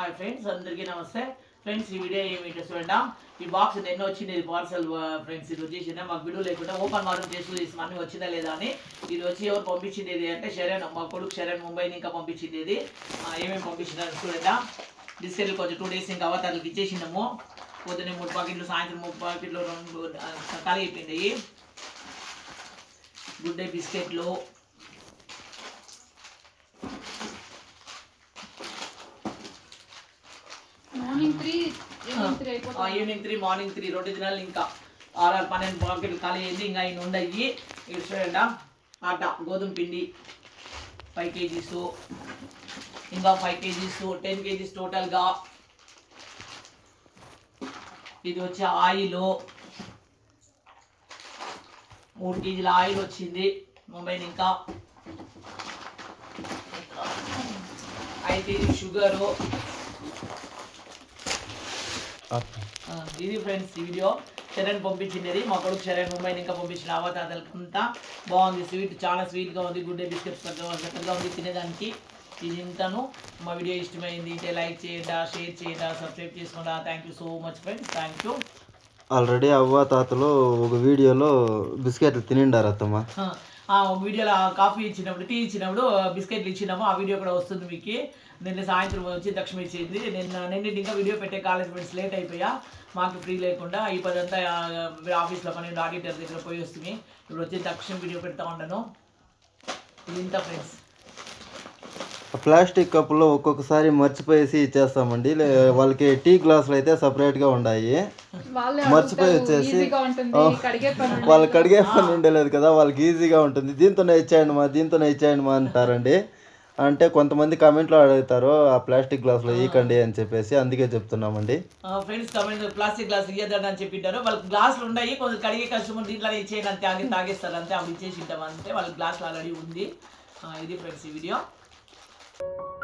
Hi friends అందరికీ నమస్తే. Friends ఈ వీడియో ఏమిటో చూడండి ఈ బాక్స్ ఎన్నో వచ్చింది. ఇది పార్సల్ ఫ్రెండ్స్ ఇది వచ్చేసి మాకు బిడు లేకుండా ఓపెన్ మాత్రం చేసి తీసి మనీ వచ్చిందా లేదా అని. ఇది వచ్చి ఎవరు పంపించింది ఇది అంటే శరణ్ మా కొడుకు శరణ్ ముంబైని ఇంకా పంపించింది ఇది. ఏమేమి పంపించినారు చూడండి బిస్కెట్లు కొంచెం టూ డేస్ ఇంకా అవతారాలకు ఇచ్చేసినాము. పొద్దున్నే మూడు పాకెట్లు సాయంత్రం మూడు ప్యాకెట్లు రెండు ఆ, గుడ్డే గుడ్ డే బిస్కెట్లు మార్నింగ్ త్రీ ఈవినింగ్ త్రీ అయిపోతుంది. ఈవినింగ్ త్రీ మార్నింగ్ త్రీ రెండు దినాలు ఇంకా. ఆరు పన్నెండు పాకెట్లు ఖాళీ అయింది ఇంకా ఇన్ని ఉండయి. ఇక్కడ చూడండి ఆట గోధుమ పిండి ఫైవ్ కేజీస్. ఇంకా ఫైవ్ కేజీస్ టెన్ కేజీస్ టోటల్గా. ఇది వచ్చి ఆయిల్. మూడు కేజీల ఆయిల్ వచ్చింది ముంబై ఇంకా. ఐదు కేజీ షుగరు. ఇది ఫ్రెండ్స్ ఈ వీడియో శరణ్ పంపించినది మా కొడుకు శరణ్ ముంబై ఇంకా పంపించిన అవతాతలకంతా బాగుంది. స్వీట్ చాలా స్వీట్గా ఉంది. గుడ్ డే బిస్కెట్స్ చక్కగా ఉంది తినేదానికి ఇది ఇంతను. మా వీడియో ఇష్టమైంది. అయితే లైక్ చేయండి షేర్ చేయండి సబ్స్క్రైబ్ చేసుకోండి. Thank you so much friends thank you already అవ్వ తాతలు ఒక వీడియోలో బిస్కెట్లు తినిండారు అత్తమ్మ వీడియోలో కాఫీ ఇచ్చినప్పుడు టీ ఇచ్చినప్పుడు బిస్కెట్లు ఇచ్చినాము ఆ వీడియో కూడా వస్తుంది మీకు. నిన్న సాయంత్రం వచ్చి దక్షిణ ఇచ్చింది. నిన్న నిన్న ఇంకా వీడియో పెట్టే కాలేజ్ ఫ్రెండ్స్ లేట్ అయిపోయా. మాకు ఫ్రీ లేకుండా ఈ పదంతా ఆఫీస్లో పని ఆడిటర్ దగ్గర పోయి వస్తుంది. ఇప్పుడు వచ్చి దక్షిణ వీడియో పెడతా ఉండను ఇది ఇంత ఫ్రెండ్స్. ప్లాస్టిక్ కప్పులో ఒక్కొక్కసారి మర్చిపోయేసి ఇచ్చేస్తామండి. లే- వాళ్ళకి టీ గ్లాసులు అయితే సపరేట్గా ఉన్నాయి వాళ్ళే మర్చిపోయి వచ్చేసి ఈజీగా ఉంటుంది కడిగే పని ఉండదు. వాళ్ళకి కడిగే పని ఉండలేదు కదా వాళ్ళకి ఈజీగా ఉంటుంది. దీంతోనే ఇచ్చేయండి మా దీంతోనే ఇచ్చేయండి మా అంటారండి. అంటే కొంతమంది కామెంట్లో అడుగుతారు ఆ ప్లాస్టిక్ గ్లాసులో ఈకండి అని చెప్పేసి అందుకే చెప్తున్నామండి. ఫ్రెండ్స్ కమెంట్ ప్లాస్టిక్ గ్లాస్ ఇయ్యద్దని అని చెప్పింటారు. వాళ్ళకి గ్లాసులు ఉన్నాయి కొంచెం కడిగే కస్టమర్ దీంట్లో ఇచ్చేయండి అంతే తాగి తాగేస్తారు అంతే అవి ఇచ్చేసి ఉంటాం అంతే. వాళ్ళకి గ్లాసులు ఆల్రెడీ ఉంది. ఇది ఫ్రెండ్స్ ఈ వీడియో Thank you.